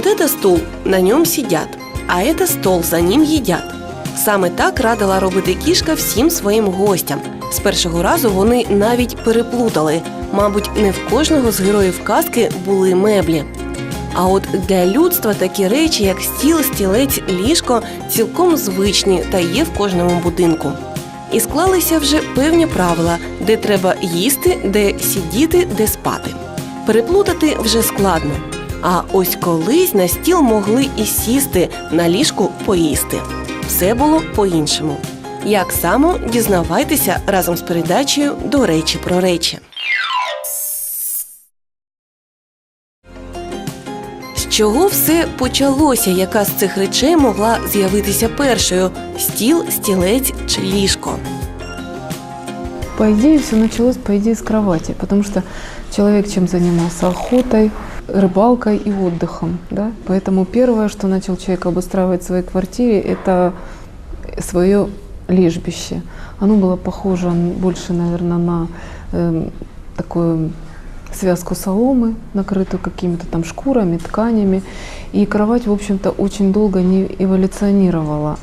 Вот это стул, на ньому сидять, а это стол, за ним їдять. Саме так радила робити кішка всім своїм гостям. З першого разу вони навіть переплутали. Мабуть, не в кожного з героїв казки були меблі. А от для людства такі речі, як стіл, стілець, ліжко, цілком звичні та є в кожному будинку. І склалися вже певні правила, де треба їсти, де сидіти, де спати. Переплутати вже складно. А ось колись на стіл могли і сісти, на ліжку поїсти. Все було по-іншому. Як само дізнавайтеся разом з передачею до речі про речі. З чого все почалося? Яка з цих речей могла з'явитися першою: стіл, стілець чи ліжко? По идее, все началось, по идее, с кровати, потому что человек чем занимался? Охотой, рыбалкой и отдыхом. Да? Поэтому первое, что начал человек обустраивать в своей квартире, это свое лежбище. Оно было похоже н- больше, наверное, на эм, такую связку соломы, накрытую какими-то там шкурами, тканями. И кровать, в общем-то, очень долго не эволюционировала.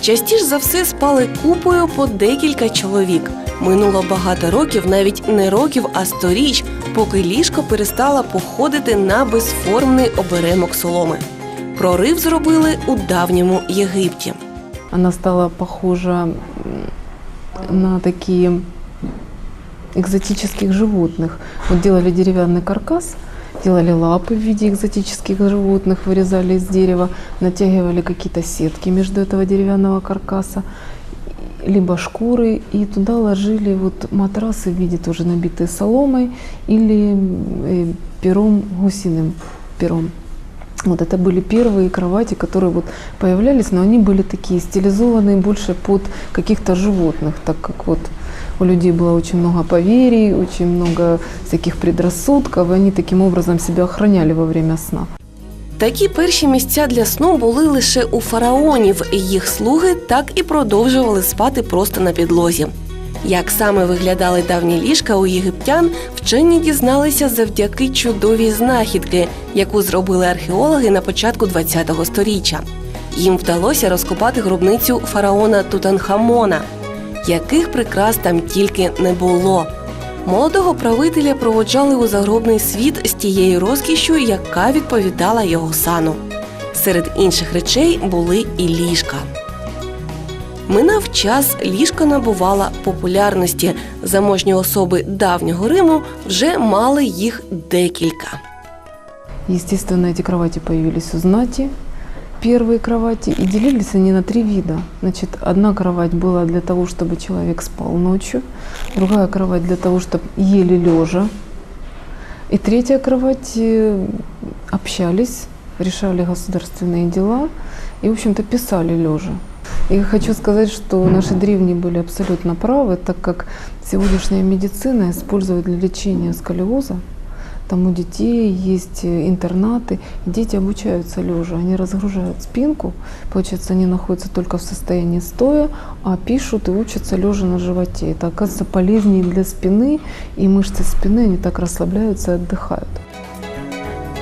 Частіше за все спали купою по декілька чоловік. Минуло багато років, навіть не років, а сторіч, поки ліжко перестала походити на безформний оберемок соломи. Прорив зробили у давньому Єгипті. Она стала похожа м, на такие экзотических животных. Вот делали деревянный каркас, делали лапы в виде экзотических животных, вырезали из дерева, натягивали какие-то сетки между этого деревянного каркаса, либо шкуры, и туда ложили вот матрасы в виде тоже набитые соломой или э, пером, гусиным пером. Вот это были первые кровати, которые вот появлялись, но они были такие стилизованные больше под каких-то животных, так как вот у людей было очень много поверий, очень много всяких предрассудков, и они таким образом себя охраняли во время сна. Такі перші місця для сну були лише у фараонів, і їх слуги так і продовжували спати просто на підлозі. Як саме виглядали давні ліжка у єгиптян, вчені дізналися завдяки чудовій знахідки, яку зробили археологи на початку ХХ століття. Їм вдалося розкопати гробницю фараона Тутанхамона, яких прикрас там тільки не було. Молодого правителя проводжали у загробний світ з тією розкішшю, яка відповідала його сану. Серед інших речей були і ліжка. Минав час, ліжко набувала популярності. Заможні особи давнього Риму вже мали їх декілька. Естественно, эти кровати появились у знати, первые кровати, и делились они на три вида. Значит, одна кровать была для того, чтобы человек спал ночью, другая кровать для того, чтобы ели лежа, и третья кровать э, общались, решали государственные дела и, в общем-то, писали лежа. И хочу сказать, что наши древние были абсолютно правы, так как сегодняшняя медицина использует для лечения сколиоза там у детей есть э, интернаты, и дети обучаются лежа. Они разгружают спинку, получается, они находятся только в состоянии стоя, а пишут и учатся лежа на животе. Это оказывается полезнее для спины, и мышцы спины, они так расслабляются и отдыхают.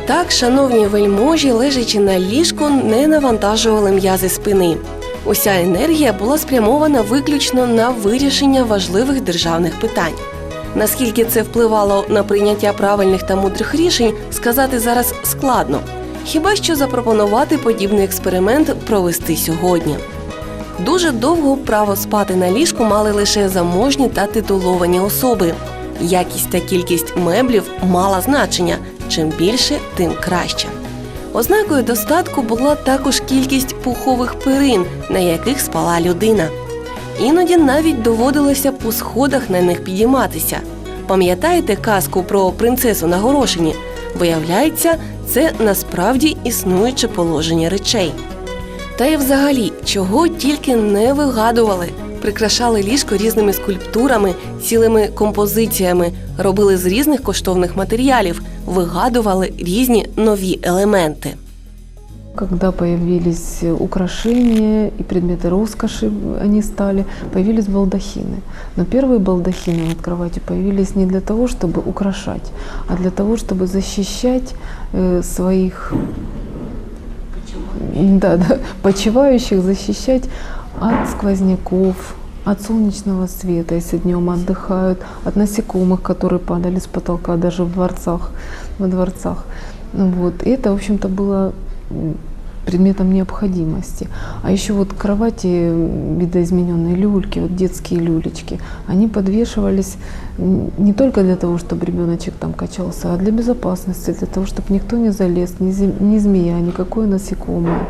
Так, шановні вельможі, лежачи на ліжку, не навантажували м'язи спини. Уся енергія була спрямована виключно на вирішення важливих державних питань. Наскільки це впливало на прийняття правильних та мудрих рішень, сказати зараз складно. Хіба що запропонувати подібний експеримент провести сьогодні. Дуже довго право спати на ліжку мали лише заможні та титуловані особи. Якість та кількість меблів мала значення. Чим більше, тим краще. Ознакою достатку була також кількість пухових перин, на яких спала людина. Іноді навіть доводилося по сходах на них підійматися. Пам'ятаєте казку про принцесу на горошині? Виявляється, це насправді існуюче положення речей. Та й взагалі, чого тільки не вигадували. Прикрашали ліжко різними скульптурами, цілими композиціями, робили з різних коштовних матеріалів, вигадували різні нові елементи. Когда появились украшения и предметы роскоши, они стали, появились балдахины. Но первые балдахины над кроватью появились не для того, чтобы украшать, а для того, чтобы защищать э, своих да, да, почивающих защищать от сквозняков, от солнечного света, если днем отдыхают, от насекомых, которые падали с потолка даже в дворцах, во дворцах. Вот. И это, в общем-то, было предметом необходимости. А еще вот кровати видоизмененные люльки, вот детские люлечки, они подвешивались не только для того, чтобы ребеночек там качался, а для безопасности, для того, чтобы никто не залез, ни, зе- ни змея, никакое насекомое.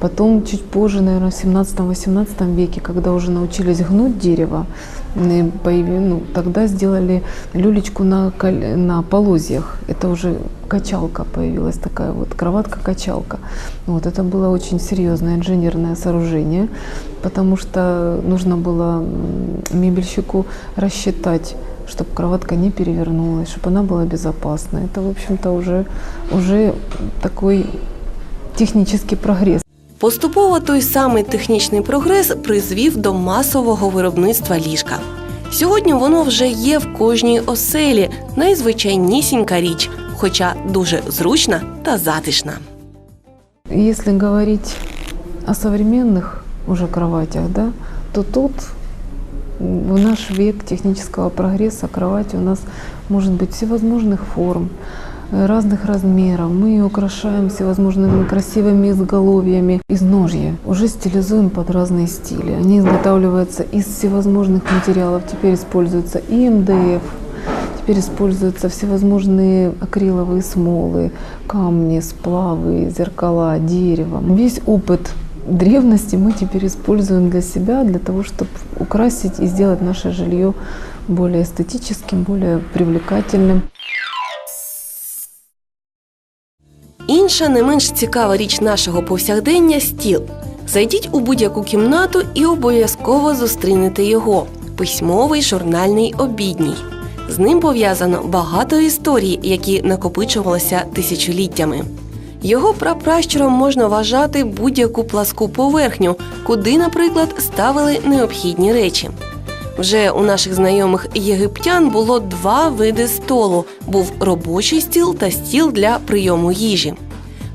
Потом, чуть позже, наверное, в 17-18 веке, когда уже научились гнуть дерево, ну, тогда сделали люлечку на, на полозьях. Это уже качалка появилась, такая вот кроватка-качалка. Вот, это было очень серьезное инженерное сооружение, потому что нужно было м, мебельщику рассчитать чтобы кроватка не перевернулась, чтобы она была безопасна. Это, в общем-то, уже, уже такой технический прогресс. Поступово той самий технічний прогрес призвів до масового виробництва ліжка. Сьогодні воно вже є в кожній оселі, найзвичайнісінька річ, хоча дуже зручна та затишна. Если говорить о современных уже кроватях, да, то тут в наш век технического прогресса кровать у нас может быть всевозможных форм, э, разных размеров. Мы ее украшаем всевозможными красивыми изголовьями, изножья. Уже стилизуем под разные стили. Они изготавливаются из всевозможных материалов. Теперь используется и МДФ, Теперь используются всевозможные акриловые смолы, камни, сплавы, зеркала, дерево. Весь опыт древности мы теперь используем для себя, для того, чтобы украсить и сделать наше жилье более эстетическим, более привлекательным. Інша не менш цікава річ нашого повсякдення стіл. Зайдіть у будь-яку кімнату і обов'язково зустрінете його письмовий журнальний обідній. З ним пов'язано багато історій, які накопичувалися тисячоліттями. Його прапращуром можна вважати будь-яку пласку поверхню, куди, наприклад, ставили необхідні речі. Вже у наших знайомих єгиптян було два види столу: був робочий стіл та стіл для прийому їжі.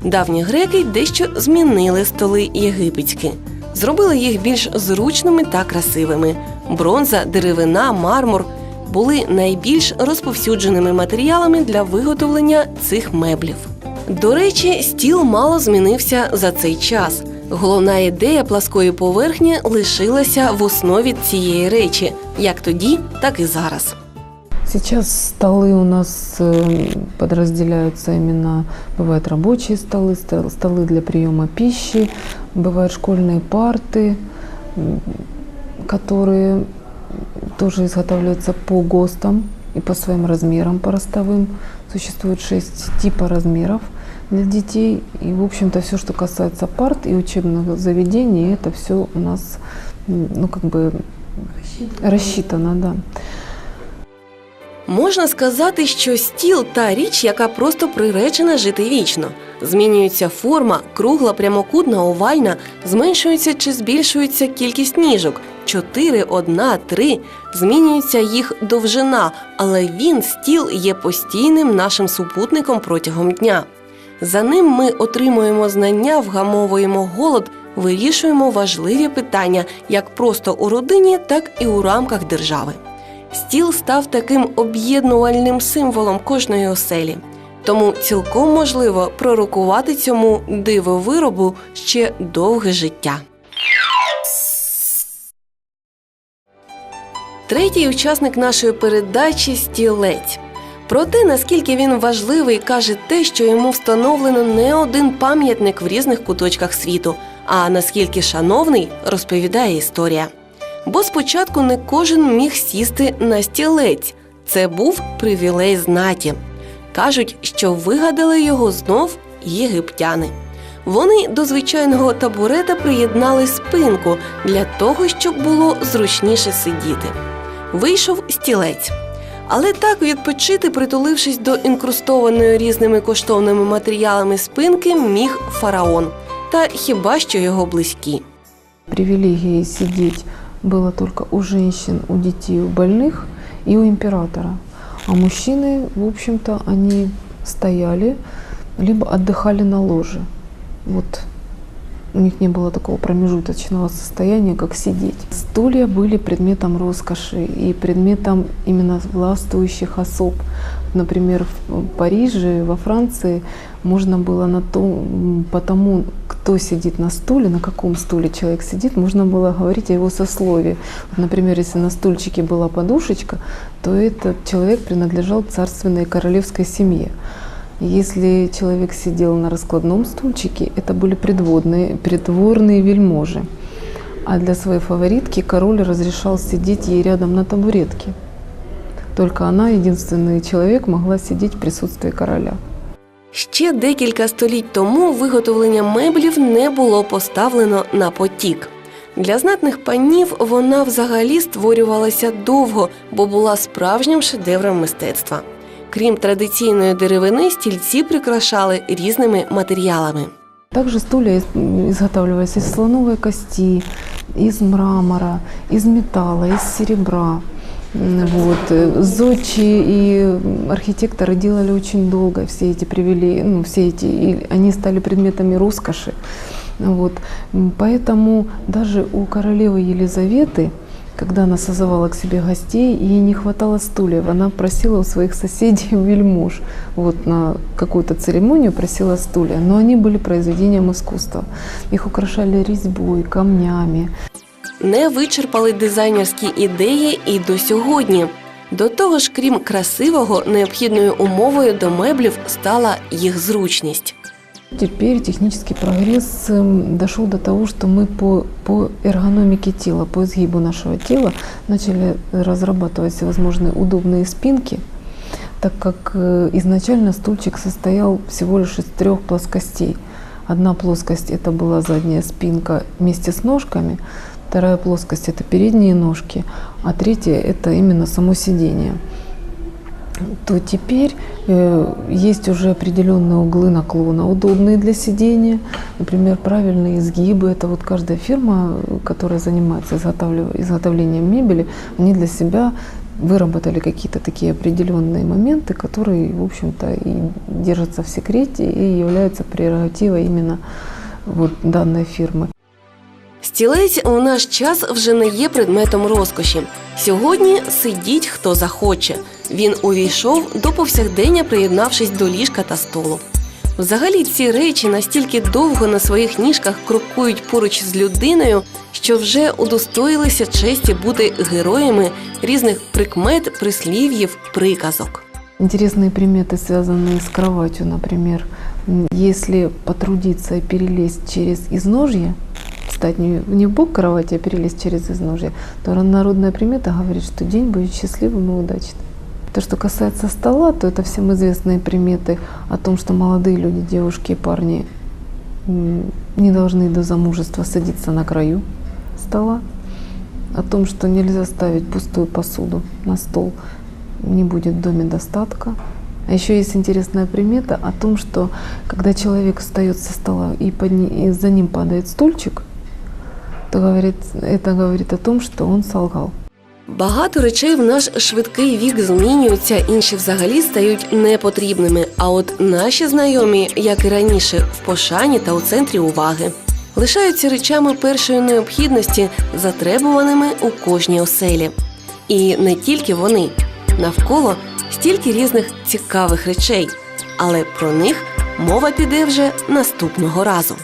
Давні греки дещо змінили столи єгипетські, зробили їх більш зручними та красивими. Бронза, деревина, мармур були найбільш розповсюдженими матеріалами для виготовлення цих меблів. До речі, стіл мало змінився за цей час. Головна ідея пласкої поверхні лишилася в основі цієї речі, як тоді, так і зараз. Сейчас столы у нас э, подразделяются именно, бывают рабочие столы, ста- столы для приема пищи, бывают школьные парты, м, которые тоже изготавливаются по ГОСТам и по своим размерам, по ростовым. Существует шесть типа размеров для детей. И, в общем-то, все, что касается парт и учебных заведений, это все у нас, м, ну, как бы рассчитано, да. Можна сказати, що стіл та річ, яка просто приречена жити вічно. Змінюється форма, кругла, прямокутна, овальна, зменшується чи збільшується кількість ніжок. Чотири, одна, три. Змінюється їх довжина, але він, стіл, є постійним нашим супутником протягом дня. За ним ми отримуємо знання, вгамовуємо голод, вирішуємо важливі питання як просто у родині, так і у рамках держави. Стіл став таким об'єднувальним символом кожної оселі. Тому цілком можливо пророкувати цьому дивовиробу ще довге життя. Третій учасник нашої передачі стілець. Про те, наскільки він важливий, каже те, що йому встановлено не один пам'ятник в різних куточках світу, а наскільки шановний, розповідає історія. Бо спочатку не кожен міг сісти на стілець. Це був привілей знаті. Кажуть, що вигадали його знов єгиптяни. Вони до звичайного табурета приєднали спинку для того, щоб було зручніше сидіти. Вийшов стілець. Але так відпочити, притулившись до інкрустованої різними коштовними матеріалами спинки, міг фараон. Та хіба що його близькі. Привилегией сидеть было только у женщин, у детей, у больных и у императора. А мужчины, в общем-то, они стояли, либо отдыхали на ложе. Вот У них не было такого промежуточного состояния, как сидеть. Стулья были предметом роскоши и предметом именно властвующих особ. Например, в Париже, во Франции можно было на том, по тому, кто сидит на стуле, на каком стуле человек сидит, можно было говорить о его сословии. Вот, например, если на стульчике была подушечка, то этот человек принадлежал царственной королевской семье. Если человек сидел на раскладном стульчике, это были предводные, придворные вельможи. А для своей фаворитки король разрешал сидеть ей рядом на табуретке. Только она, единственный человек, могла сидеть в присутствии короля. Ще декілька століть тому виготовлення меблів не було поставлено на потік. Для знатних панів вона взагалі створювалася довго, бо була справжнім шедевром мистецтва. Крім традиційної деревини, стільці прикрашали різними матеріалами. Также стулья из- изготавливались из слоновой кости, из мрамора, из металла, из серебра. М, Вот. э, Зодчи и архитекторы делали очень долго все эти привели, ну, все эти, и они стали предметами роскоши. Вот. М, Поэтому даже у королевы Елизаветы, когда она созывала к себе гостей, ей не хватало стульев. Она просила у своих соседей вельмож вот на какую-то церемонию просила стулья, но они были произведением искусства. Их украшали резьбой, камнями. Не вичерпали дизайнерські ідеї і до сьогодні. До того ж, крім красивого, необхідною умовою до меблів стала їх зручність. Теперь технический прогресс эм, дошел до того, что мы по, по эргономике тела, по изгибу нашего тела начали разрабатывать всевозможные удобные спинки, так как э, изначально стульчик состоял всего лишь из трех плоскостей. Одна плоскость это была задняя спинка вместе с ножками, вторая плоскость это передние ножки, а третья это именно само сиденье то теперь э, есть уже определенные углы наклона, удобные для сидения. Например, правильные изгибы. Это вот каждая фирма, которая занимается изготовлением мебели, они для себя выработали какие-то такие определенные моменты, которые, в общем-то, и держатся в секрете и являются прерогативой именно вот данной фирмы. Стілець у наш час вже не є предметом розкоші. Сьогодні сидіть хто захоче. Він увійшов до повсякдення, приєднавшись до ліжка та столу. Взагалі ці речі настільки довго на своїх ніжках крокують поруч з людиною, що вже удостоїлися честі бути героями різних прикмет, прислів'їв, приказок. Интересные приметы, связанные с кроватью, например. М, Если потрудиться и перелезть через изножье, встать не, не в бок кровати, а перелезть через изножье, то народная примета говорит, что день будет счастливым и удачным. То, что касается стола, то это всем известные приметы о том, что молодые люди, девушки и парни не должны до замужества садиться на краю стола, о том, что нельзя ставить пустую посуду на стол, не будет в доме достатка. А еще есть интересная примета о том, что когда человек встает со стола и, под и за ним падает стульчик, то говорит, это говорит о том, что он солгал. Багато речей в наш швидкий вік змінюються, інші взагалі стають непотрібними. А от наші знайомі, як і раніше, в пошані та у центрі уваги, лишаються речами першої необхідності, затребуваними у кожній оселі. І не тільки вони навколо стільки різних цікавих речей, але про них мова піде вже наступного разу.